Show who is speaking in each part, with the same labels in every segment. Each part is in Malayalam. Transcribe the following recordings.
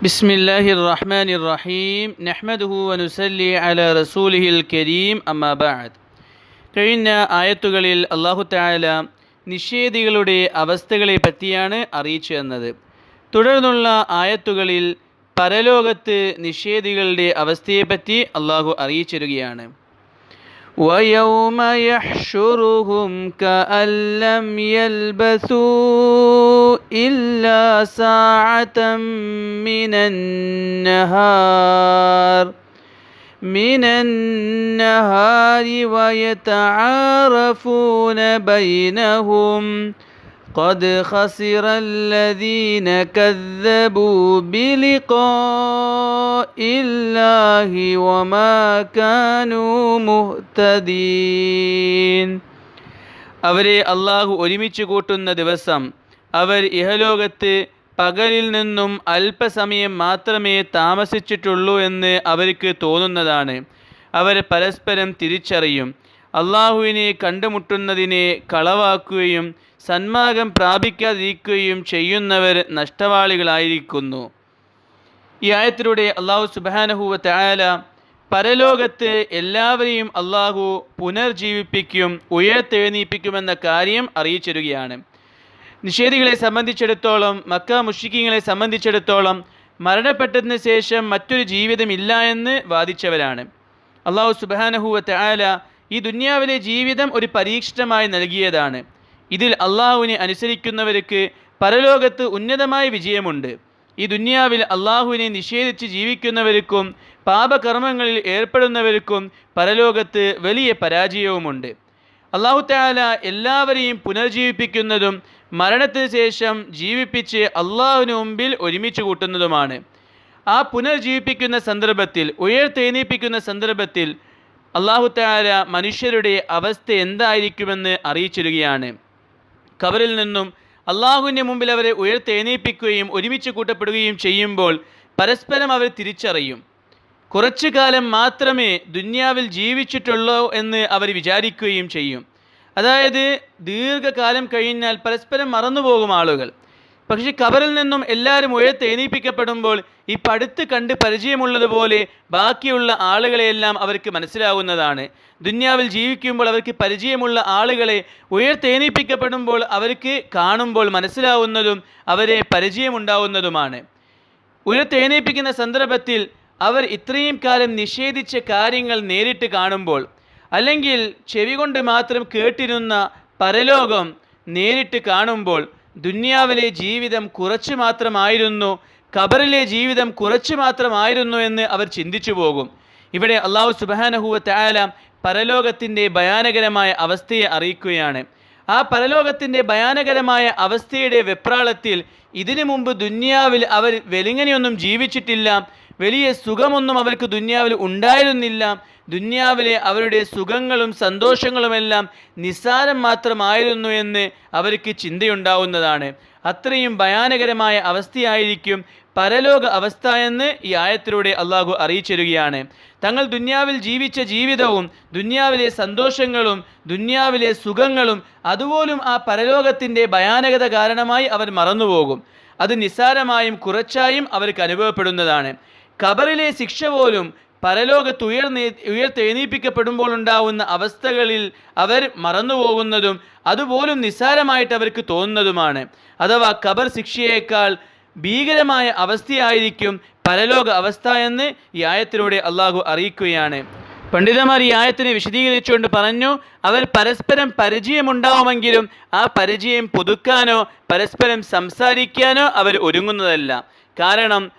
Speaker 1: بسم الله الرحمن الرحيم نحمده ونسلي على رسوله الكريم أما بعد കഴിഞ്ഞ ആയത്തുകളിൽ അള്ളാഹു താല നിഷേധികളുടെ അവസ്ഥകളെ പറ്റിയാണ് അറിയിച്ചു തന്നത് തുടർന്നുള്ള ആയത്തുകളിൽ പരലോകത്ത് നിഷേധികളുടെ അവസ്ഥയെപ്പറ്റി അള്ളാഹു അറിയിച്ചിരുകയാണ് ويوم يحشرهم كأن لم يلبثوا إلا ساعة من النهار من النهار ويتعارفون بينهم قد خسر الذين كذبوا بلقاء الله وما كانوا مهتدين അവരെ അള്ളാഹു ഒരുമിച്ച് കൂട്ടുന്ന ദിവസം അവർ ഇഹലോകത്ത് പകലിൽ നിന്നും അല്പസമയം മാത്രമേ താമസിച്ചിട്ടുള്ളൂ എന്ന് അവർക്ക് തോന്നുന്നതാണ്. അവർ പരസ്പരം തിരിച്ചറിയും. അള്ളാഹുവിനെ കണ്ടുമുട്ടുന്നതിനെ കളവാക്കുകയും സന്മാർഗം പ്രാപിക്കാതിരിക്കുകയും ചെയ്യുന്നവർ നഷ്ടവാളികളായിരിക്കുന്നു. ഈ ആയത്തിലൂടെ അള്ളാഹു സുബാനഹുവ തയാല പരലോകത്ത് എല്ലാവരെയും അള്ളാഹു പുനർജീവിപ്പിക്കും ഉയർത്തെഴുന്നേൽപ്പിക്കുമെന്ന കാര്യം അറിയിച്ചിരുകയാണ് നിഷേധികളെ സംബന്ധിച്ചിടത്തോളം മക്ക മുഷിക്കിങ്ങളെ സംബന്ധിച്ചിടത്തോളം മരണപ്പെട്ടതിന് ശേഷം മറ്റൊരു ജീവിതമില്ല എന്ന് വാദിച്ചവരാണ്. അള്ളാഹു സുബാനഹുവത്തെ ആല ഈ ദുന്യാവിലെ ജീവിതം ഒരു പരീക്ഷണമായി നൽകിയതാണ്. ഇതിൽ അള്ളാഹുവിനെ അനുസരിക്കുന്നവർക്ക് പരലോകത്ത് ഉന്നതമായ വിജയമുണ്ട്. ഈ ദുന്യാവിൽ അള്ളാഹുവിനെ നിഷേധിച്ച് ജീവിക്കുന്നവർക്കും പാപകർമ്മങ്ങളിൽ ഏർപ്പെടുന്നവർക്കും പരലോകത്ത് വലിയ പരാജയവുമുണ്ട്. അള്ളാഹു താല എല്ലാവരെയും പുനർജീവിപ്പിക്കുന്നതും മരണത്തിന് ശേഷം ജീവിപ്പിച്ച് അള്ളാഹുവിന് മുമ്പിൽ ഒരുമിച്ച് കൂട്ടുന്നതുമാണ്. ആ പുനർജീവിപ്പിക്കുന്ന സന്ദർഭത്തിൽ ഉയർത്തെഴുന്നേൽപ്പിക്കുന്ന സന്ദർഭത്തിൽ അള്ളാഹു താര മനുഷ്യരുടെ അവസ്ഥ എന്തായിരിക്കുമെന്ന് അറിയിച്ചിരുകയാണ് കബറിൽ നിന്നും അള്ളാഹുവിന്റെ മുമ്പിൽ അവരെ ഉയർത്തെഴുന്നേൽപ്പിക്കുകയും ഒരുമിച്ച് കൂട്ടപ്പെടുകയും ചെയ്യുമ്പോൾ പരസ്പരം അവർ തിരിച്ചറിയും. കുറച്ചു കാലം മാത്രമേ ദുന്യാവിൽ ജീവിച്ചിട്ടുള്ളൂ എന്ന് അവർ വിചാരിക്കുകയും ചെയ്യും. അതായത് ദീർഘകാലം കഴിഞ്ഞാൽ പരസ്പരം മറന്നുപോകും ആളുകൾ. പക്ഷെ കബറിൽ നിന്നും എല്ലാവരും ഉയർത്തെണീപ്പിക്കപ്പെടുമ്പോൾ ഈ പടുത്ത് കണ്ട് പരിചയമുള്ളതുപോലെ ബാക്കിയുള്ള ആളുകളെയെല്ലാം അവർക്ക് മനസ്സിലാവുന്നതാണ്. ദുന്യാവിൽ ജീവിക്കുമ്പോൾ അവർക്ക് പരിചയമുള്ള ആളുകളെ ഉയർത്തെഴുന്നേൽപ്പിക്കപ്പെടുമ്പോൾ അവർക്ക് കാണുമ്പോൾ മനസ്സിലാവുന്നതും അവരെ പരിചയമുണ്ടാവുന്നതുമാണ്. ഉയർത്തെഴുന്നേൽപ്പിക്കുന്ന സന്ദർഭത്തിൽ അവർ ഇത്രയും കാലം നിഷേധിച്ച കാര്യങ്ങൾ നേരിട്ട് കാണുമ്പോൾ അല്ലെങ്കിൽ ചെവി കൊണ്ട് മാത്രം കേട്ടിരുന്ന പരലോകം നേരിട്ട് കാണുമ്പോൾ ദുന്യാവിലെ ജീവിതം കുറച്ചു മാത്രമായിരുന്നു ഖബറിലെ ജീവിതം കുറച്ചു മാത്രമായിരുന്നു എന്ന് അവർ ചിന്തിച്ചു പോകും. ഇവിടെ അള്ളാഹു സുബാനഹുവ തായാല പരലോകത്തിന്റെ ഭയാനകരമായ അവസ്ഥയെ അറിയിക്കുകയാണ്. ആ പരലോകത്തിന്റെ ഭയാനകരമായ അവസ്ഥയുടെ വെപ്രാളത്തിൽ ഇതിനു മുമ്പ് ദുന്യാവിൽ അവർ വെലിങ്ങനെയൊന്നും ജീവിച്ചിട്ടില്ല വലിയ സുഖമൊന്നും അവർക്ക് ദുന്യാവിൽ ഉണ്ടായിരുന്നില്ല ദുന്യാവിലെ അവരുടെ സുഖങ്ങളും സന്തോഷങ്ങളുമെല്ലാം നിസ്സാരം മാത്രമായിരുന്നു എന്ന് അവർക്ക് ചിന്തയുണ്ടാവുന്നതാണ്. അത്രയും ഭയാനകരമായ അവസ്ഥയായിരിക്കും പരലോക അവസ്ഥ എന്ന് ഈ ആയത്തിലൂടെ അള്ളാഹു അറിയിച്ചിരുകയാണ്. തങ്ങൾ ദുന്യാവിൽ ജീവിച്ച ജീവിതവും ദുന്യാവിലെ സന്തോഷങ്ങളും ദുന്യാവിലെ സുഖങ്ങളും അതുപോലും ആ പരലോകത്തിന്റെ ഭയാനകത കാരണമായി അവർ മറന്നുപോകും. അത് നിസ്സാരമായും കുറച്ചായും അവർക്ക് അനുഭവപ്പെടുന്നതാണ്. കബറിലെ ശിക്ഷ പോലും പരലോകത്ത് ഉയർന്നേ ഉയർത്തെഴുന്നേൽപ്പിക്കപ്പെടുമ്പോൾ ഉണ്ടാവുന്ന അവസ്ഥകളിൽ അവർ മറന്നുപോകുന്നതും അതുപോലും നിസ്സാരമായിട്ട് അവർക്ക് തോന്നുന്നതുമാണ്. അഥവാ ഖബർ ശിക്ഷയേക്കാൾ ഭീകരമായ അവസ്ഥയായിരിക്കും പരലോക അവസ്ഥ എന്ന് ഈ ആയത്തിലൂടെ അള്ളാഹു അറിയിക്കുകയാണ്. പണ്ഡിതന്മാർ ഈ ആയത്തിനെ വിശദീകരിച്ചുകൊണ്ട് പറഞ്ഞു അവർ പരസ്പരം പരിചയമുണ്ടാവുമെങ്കിലും ആ പരിചയം പുതുക്കാനോ പരസ്പരം സംസാരിക്കാനോ അവർ ഒരുങ്ങുന്നതല്ല. കാരണം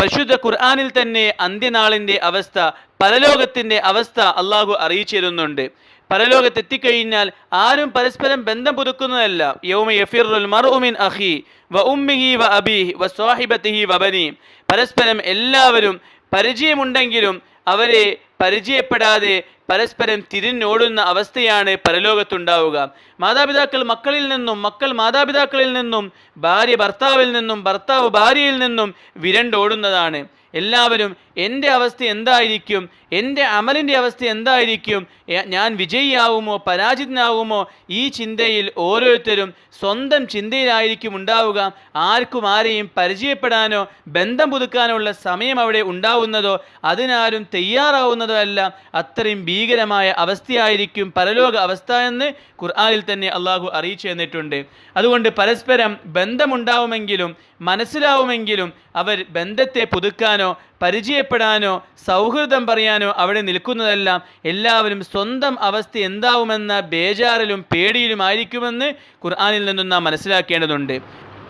Speaker 1: പരിശുദ്ധ ഖുർആാനിൽ തന്നെ അന്ത്യനാളിന്റെ അവസ്ഥ പരലോകത്തിന്റെ അവസ്ഥ അള്ളാഹു അറിയിച്ചിരുന്നുണ്ട് പരലോകത്തെത്തിക്കഴിഞ്ഞാൽ ആരും പരസ്പരം ബന്ധം പുതുക്കുന്നതല്ല. യൗമ യഫിറുൽ മർഉമിൻ അഹി വ ഉമ്മിഹി വ അബീഹി വ സ്വാഹിബത്തിഹി വബനി പരസ്പരം എല്ലാവരും പരിചയമുണ്ടെങ്കിലും അവരെ പരിചയപ്പെടാതെ പരസ്പരം തിരിഞ്ഞോടുന്ന അവസ്ഥയാണ് പരലോകത്തുണ്ടാവുക. മാതാപിതാക്കൾ മക്കളിൽ നിന്നും മക്കൾ മാതാപിതാക്കളിൽ നിന്നും ഭാര്യ ഭർത്താവിൽ നിന്നും ഭർത്താവ് ഭാര്യയിൽ നിന്നും വിരണ്ടോടുന്നതാണ്. എല്ലാവരും എന്റെ അവസ്ഥ എന്തായിരിക്കും? എന്റെ അമലിന്റെ അവസ്ഥ എന്തായിരിക്കും? ഞാൻ വിജയിയാവുമോ? പരാജിതനാവുമോ? ഈ ചിന്തയിൽ ഓരോരുത്തരും സ്വന്തം ചിന്തയിലായിരിക്കും ഉണ്ടാവുക. ആർക്കും ആരെയും പരിചയപ്പെടാനോ ബന്ധം പുതുക്കാനോ ഉള്ള സമയം അവിടെ ഉണ്ടാവുന്നതോ അതിനാരും തയ്യാറാവുന്നതോ അല്ല അത്രയും ഭീകരമായ അവസ്ഥയായിരിക്കും പരലോക അവസ്ഥ എന്ന് ഖുർആാനിൽ തന്നെ അള്ളാഹു അറിയിച്ചു തന്നിട്ടുണ്ട്. അതുകൊണ്ട് പരസ്പരം ബന്ധമുണ്ടാവുമെങ്കിലും മനസ്സിലാവുമെങ്കിലും അവർ ബന്ധത്തെ പുതുക്കാനോ പരിചയപ്പെടാനോ സൗഹൃദം പറയാനോ അവിടെ നിൽക്കുന്നതെല്ലാം എല്ലാവരും സ്വന്തം അവസ്ഥ എന്താവുമെന്ന ബേജാറിലും പേടിയിലുമായിരിക്കുമെന്ന് ഖുർആാനിൽ നിന്നും നാം മനസ്സിലാക്കേണ്ടതുണ്ട്.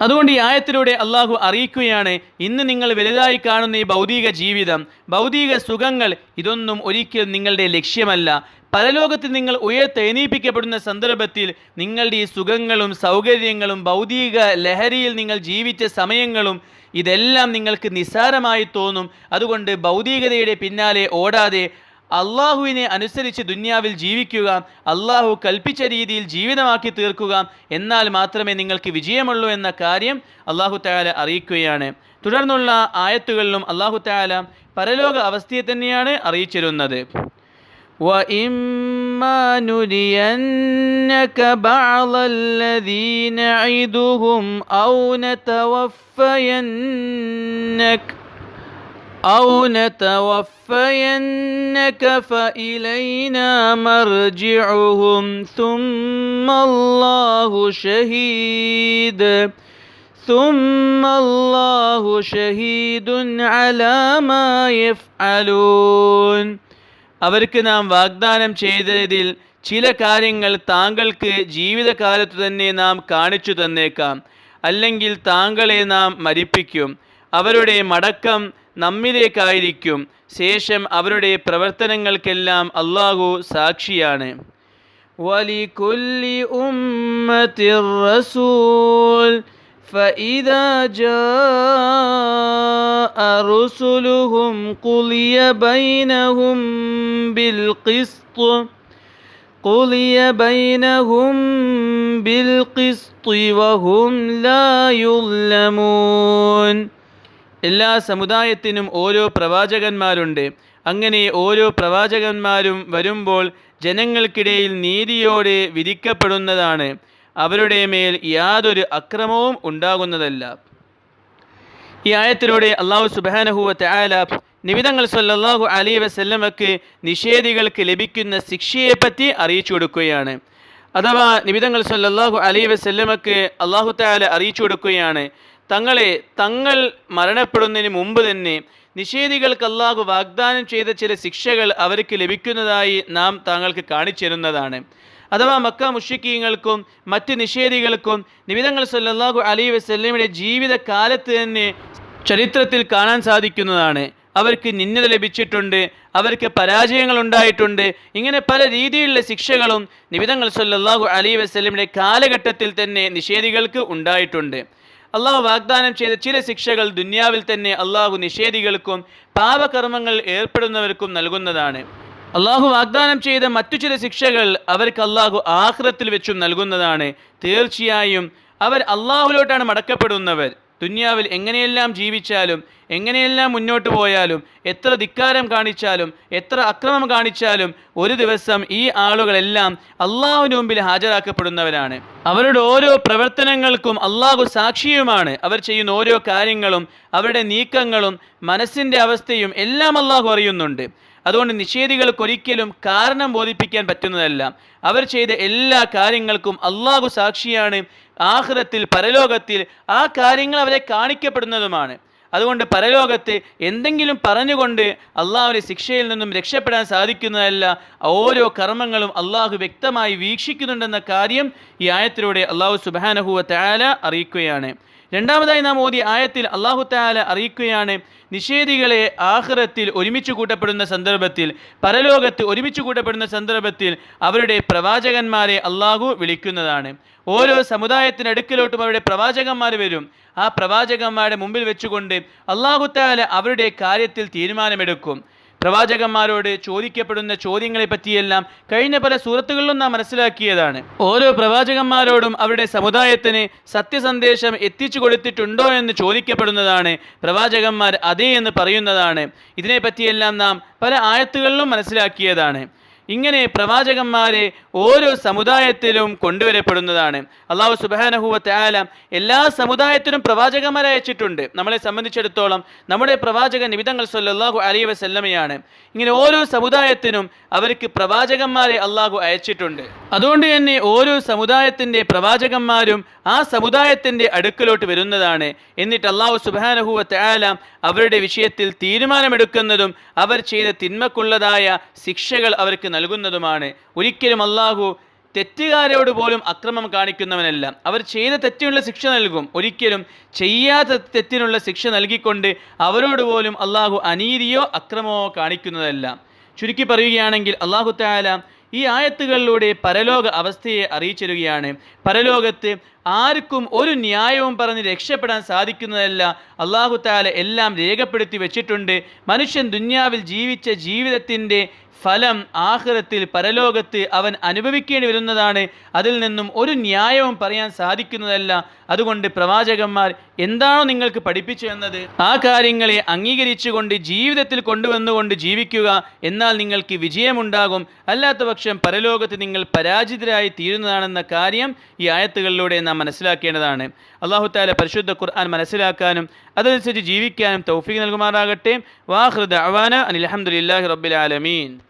Speaker 1: അതുകൊണ്ട് ഈ ആയത്തിലൂടെ അള്ളാഹു അറിയിക്കുകയാണ് ഇന്ന് നിങ്ങൾ വലുതായി കാണുന്ന ഈ ഭൗതിക ജീവിതം ഭൗതിക സുഖങ്ങൾ ഇതൊന്നും ഒരിക്കലും നിങ്ങളുടെ ലക്ഷ്യമല്ല. പരലോകത്ത് നിങ്ങൾ ഉയർത്തെണീപ്പിക്കപ്പെടുന്ന സന്ദർഭത്തിൽ നിങ്ങളുടെ ഈ സുഖങ്ങളും സൗകര്യങ്ങളും ഭൗതിക ലഹരിയിൽ നിങ്ങൾ ജീവിച്ച സമയങ്ങളും ഇതെല്ലാം നിങ്ങൾക്ക് നിസ്സാരമായി തോന്നും. അതുകൊണ്ട് ഭൗതികതയുടെ പിന്നാലെ ഓടാതെ അള്ളാഹുവിനെ അനുസരിച്ച് ദുന്യാവിൽ ജീവിക്കുക അള്ളാഹു കൽപ്പിച്ച രീതിയിൽ ജീവിതമാക്കി തീർക്കുക എന്നാൽ മാത്രമേ നിങ്ങൾക്ക് വിജയമുള്ളൂ എന്ന കാര്യം അള്ളാഹു താല അറിയിക്കുകയാണ്. തുടർന്നുള്ള ആയത്തുകളിലും അള്ളാഹു താല പരലോക അവസ്ഥയെ തന്നെയാണ് അറിയിച്ചിരുന്നത്. وإما نرينك بعض الذي نعدهم أو نتوفينك أو نتوفينك فإلينا مرجعهم ثم الله شهيد ثم الله شهيد على ما يفعلون അവർക്ക് നാം വാഗ്ദാനം ചെയ്തതിൽ ചില കാര്യങ്ങൾ താങ്കൾക്ക് ജീവിതകാലത്തു തന്നെ നാം കാണിച്ചു തന്നേക്കാം. അല്ലെങ്കിൽ താങ്കളെ നാം മരിപ്പിക്കും. അവരുടെ മടക്കം നമ്മിലേക്കായിരിക്കും. ശേഷം അവരുടെ പ്രവർത്തനങ്ങൾക്കെല്ലാം അള്ളാഹു സാക്ഷിയാണ്. വലി കൊല്ലി ഉമ്മത്തിൽ റസൂൽ. فإذا جاء رسلهم قضي بينهم بالقسط قضي بينهم بالقسط وهم لا يظلمون എല്ലാ സമുദായത്തിനും ഓരോ പ്രവാചകന്മാരുണ്ട് അങ്ങനെ ഓരോ പ്രവാചകന്മാരും വരുമ്പോൾ ജനങ്ങൾക്കിടയിൽ നീതിയോടെ വിധിക്കപ്പെടുന്നതാണ് അവരുടെ മേൽ യാതൊരു അക്രമവും ഉണ്ടാകുന്നതല്ല. ഈ ആയത്തിലൂടെ അള്ളാഹു സുബാനഹുവ തആല നിമിതങ്ങൾ സല്ലാഹു അലി വസല്ലമക്ക് നിഷേധികൾക്ക് ലഭിക്കുന്ന ശിക്ഷയെപ്പറ്റി അറിയിച്ചു കൊടുക്കുകയാണ്. അഥവാ നിമിതങ്ങൾ സല്ലാഹു അലി വസല്ലമക്ക് അള്ളാഹു തആല അറിയിച്ചു കൊടുക്കുകയാണ്. തങ്ങളെ തങ്ങൾ മരണപ്പെടുന്നതിന് മുമ്പ് തന്നെ നിഷേധികൾക്ക് അള്ളാഹു വാഗ്ദാനം ചെയ്ത ചില ശിക്ഷകൾ അവർക്ക് ലഭിക്കുന്നതായി നാം താങ്കൾക്ക് കാണിച്ചു തരുന്നതാണ്. അഥവാ മക്ക മുഷിക്കീങ്ങൾക്കും മറ്റ് നിഷേധികൾക്കും നിമിതങ്ങൾ സല്ലല്ലാഹു അലൈഹി വസല്ലമയുടെ ജീവിതകാലത്ത് തന്നെ ചരിത്രത്തിൽ കാണാൻ സാധിക്കുന്നതാണ്. അവർക്ക് നിന്നത ലഭിച്ചിട്ടുണ്ട് അവർക്ക് പരാജയങ്ങൾ ഉണ്ടായിട്ടുണ്ട് ഇങ്ങനെ പല രീതിയിലുള്ള ശിക്ഷകളും നിമിതങ്ങൾ സല്ലാഹു അലൈഹി വസ്ലമിയുടെ കാലഘട്ടത്തിൽ തന്നെ നിഷേധികൾക്ക് ഉണ്ടായിട്ടുണ്ട്. അള്ളാഹു വാഗ്ദാനം ചെയ്ത ചില ശിക്ഷകൾ ദുന്യാവിൽ തന്നെ അള്ളാഹു നിഷേധികൾക്കും പാപകർമ്മങ്ങൾ ഏർപ്പെടുന്നവർക്കും നൽകുന്നതാണ്. അള്ളാഹു വാഗ്ദാനം ചെയ്ത മറ്റു ചില ശിക്ഷകൾ അവർക്ക് അള്ളാഹു ആഹ്റത്തിൽ വെച്ചും നൽകുന്നതാണ്. തീർച്ചയായും അവർ അള്ളാഹുലോട്ടാണ് മടക്കപ്പെടുന്നവർ. ദുന്യാവിൽ എങ്ങനെയെല്ലാം ജീവിച്ചാലും എങ്ങനെയെല്ലാം മുന്നോട്ട് പോയാലും എത്ര ധിക്കാരം കാണിച്ചാലും എത്ര അക്രമം കാണിച്ചാലും ഒരു ദിവസം ഈ ആളുകളെല്ലാം അള്ളാഹുവിന് മുമ്പിൽ ഹാജരാക്കപ്പെടുന്നവരാണ്. അവരുടെ ഓരോ പ്രവർത്തനങ്ങൾക്കും അള്ളാഹു സാക്ഷിയുമാണ്. അവർ ചെയ്യുന്ന ഓരോ കാര്യങ്ങളും അവരുടെ നീക്കങ്ങളും മനസ്സിന്റെ അവസ്ഥയും എല്ലാം അള്ളാഹു അറിയുന്നുണ്ട്. അതുകൊണ്ട് നിഷേധികൾക്ക് ഒരിക്കലും കാരണം ബോധിപ്പിക്കാൻ പറ്റുന്നതല്ല. അവർ ചെയ്ത എല്ലാ കാര്യങ്ങൾക്കും അള്ളാഹു സാക്ഷിയാണ്. ആഹ്റത്തിൽ പരലോകത്തിൽ ആ കാര്യങ്ങൾ അവരെ കാണിക്കപ്പെടുന്നതുമാണ്. അതുകൊണ്ട് പരലോകത്ത് എന്തെങ്കിലും പറഞ്ഞുകൊണ്ട് അള്ളാഹുവിന്റെ ശിക്ഷയിൽ നിന്നും രക്ഷപ്പെടാൻ സാധിക്കുന്നതല്ല. ഓരോ കർമ്മങ്ങളും അള്ളാഹു വ്യക്തമായി വീക്ഷിക്കുന്നുണ്ടെന്ന കാര്യം ഈ ആയത്തിലൂടെ അള്ളാഹു സുബാനഹുവ തയാല അറിയിക്കുകയാണ്. രണ്ടാമതായി നാം ഓതി ആയത്തിൽ അള്ളാഹു താല അറിയിക്കുകയാണ് നിഷേധികളെ ആഹ്റത്തിൽ ഒരുമിച്ച് കൂട്ടപ്പെടുന്ന സന്ദർഭത്തിൽ പരലോകത്ത് ഒരുമിച്ച് കൂട്ടപ്പെടുന്ന സന്ദർഭത്തിൽ അവരുടെ പ്രവാചകന്മാരെ അള്ളാഹു വിളിക്കുന്നതാണ്. ഓരോ സമുദായത്തിനടുക്കിലോട്ടും അവരുടെ പ്രവാചകന്മാർ വരും. ആ പ്രവാചകന്മാരുടെ മുമ്പിൽ വെച്ചുകൊണ്ട് അള്ളാഹു താല അവരുടെ കാര്യത്തിൽ തീരുമാനമെടുക്കും. പ്രവാചകന്മാരോട് ചോദിക്കപ്പെടുന്ന ചോദ്യങ്ങളെ പറ്റിയെല്ലാം കഴിഞ്ഞ പല സൂറത്തുകളിലും നാം മനസ്സിലാക്കിയതാണ്. ഓരോ പ്രവാചകന്മാരോടും അവരുടെ സമുദായത്തിന് സത്യസന്ദേശം എത്തിച്ചു കൊടുത്തിട്ടുണ്ടോ എന്ന് ചോദിക്കപ്പെടുന്നതാണ്. പ്രവാചകന്മാർ അതേ എന്ന് പറയുന്നതാണ്. ഇതിനെപ്പറ്റിയെല്ലാം നാം പല ആയത്തുകളിലും മനസ്സിലാക്കിയതാണ്. ഇങ്ങനെ പ്രവാചകന്മാരെ ഓരോ സമുദായത്തിലും കൊണ്ടുവരപ്പെടുന്നതാണ്. അള്ളാഹു സുബാനഹുവത്തെ ത്യാല എല്ലാ സമുദായത്തിനും പ്രവാചകന്മാരെ അയച്ചിട്ടുണ്ട്. നമ്മളെ സംബന്ധിച്ചിടത്തോളം നമ്മുടെ പ്രവാചകൻ നിബിതങ്ങൾ സല്ലാഹു അലൈഹി വസല്ലമയാണ്. ഇങ്ങനെ ഓരോ സമുദായത്തിനും അവർക്ക് പ്രവാചകന്മാരെ അള്ളാഹു അയച്ചിട്ടുണ്ട്. അതുകൊണ്ട് തന്നെ ഓരോ സമുദായത്തിന്റെ പ്രവാചകന്മാരും ആ സമുദായത്തിന്റെ അടുക്കലോട്ട് വരുന്നതാണ്. എന്നിട്ട് അള്ളാഹു സുബാനഹുവത്തെ ത്യാല അവരുടെ വിഷയത്തിൽ തീരുമാനമെടുക്കുന്നതും അവർ ചെയ്ത തിന്മക്കുള്ളതായ ശിക്ഷകൾ അവർക്ക് നൽകുന്നതുമാണ്. ഒരിക്കലും അള്ളാഹു തെറ്റുകാരോട് പോലും അക്രമം കാണിക്കുന്നവനല്ല. അവർ ചെയ്ത തെറ്റിനുള്ള ശിക്ഷ നൽകും. ഒരിക്കലും ചെയ്യാത്ത തെറ്റിനുള്ള ശിക്ഷ നൽകിക്കൊണ്ട് അവരോട് പോലും അള്ളാഹു അനീതിയോ അക്രമമോ കാണിക്കുന്നതല്ല. ചുരുക്കി പറയുകയാണെങ്കിൽ അള്ളാഹു താല ഈ ആയത്തുകളിലൂടെ പരലോക അവസ്ഥയെ അറിയിച്ചിരുകയാണ് പരലോകത്ത് ആർക്കും ഒരു ന്യായവും പറഞ്ഞ് രക്ഷപ്പെടാൻ സാധിക്കുന്നതല്ല അള്ളാഹു താല എല്ലാം രേഖപ്പെടുത്തി വെച്ചിട്ടുണ്ട്. മനുഷ്യൻ ദുന്യാവിൽ ജീവിച്ച ജീവിതത്തിന്റെ ഫലം ആഹ്റത്തിൽ പരലോകത്ത് അവൻ അനുഭവിക്കേണ്ടി വരുന്നതാണ്. അതിൽ നിന്നും ഒരു ന്യായവും പറയാൻ സാധിക്കുന്നതല്ല. അതുകൊണ്ട് പ്രവാചകന്മാർ എന്താണോ നിങ്ങൾക്ക് പഠിപ്പിച്ചു എന്നത് ആ കാര്യങ്ങളെ അംഗീകരിച്ചുകൊണ്ട് ജീവിതത്തിൽ കൊണ്ടുവന്നുകൊണ്ട് ജീവിക്കുക. എന്നാൽ നിങ്ങൾക്ക് വിജയമുണ്ടാകും. അല്ലാത്ത പക്ഷം പരലോകത്ത് നിങ്ങൾ പരാജിതരായി തീരുന്നതാണെന്ന കാര്യം ഈ ആയത്തുകളിലൂടെ നാം മനസ്സിലാക്കേണ്ടതാണ്. അള്ളാഹു താല പരിശുദ്ധ ഖുർആൻ മനസ്സിലാക്കാനും അതനുസരിച്ച് ജീവിക്കാനും തൗഫീഖ് നൽകുമാറാകട്ടെ. വാഹൃദ് അവാന അനിൽ അഹമ്മദില്ലാഹി റബ്ബിൽ ആലമീൻ.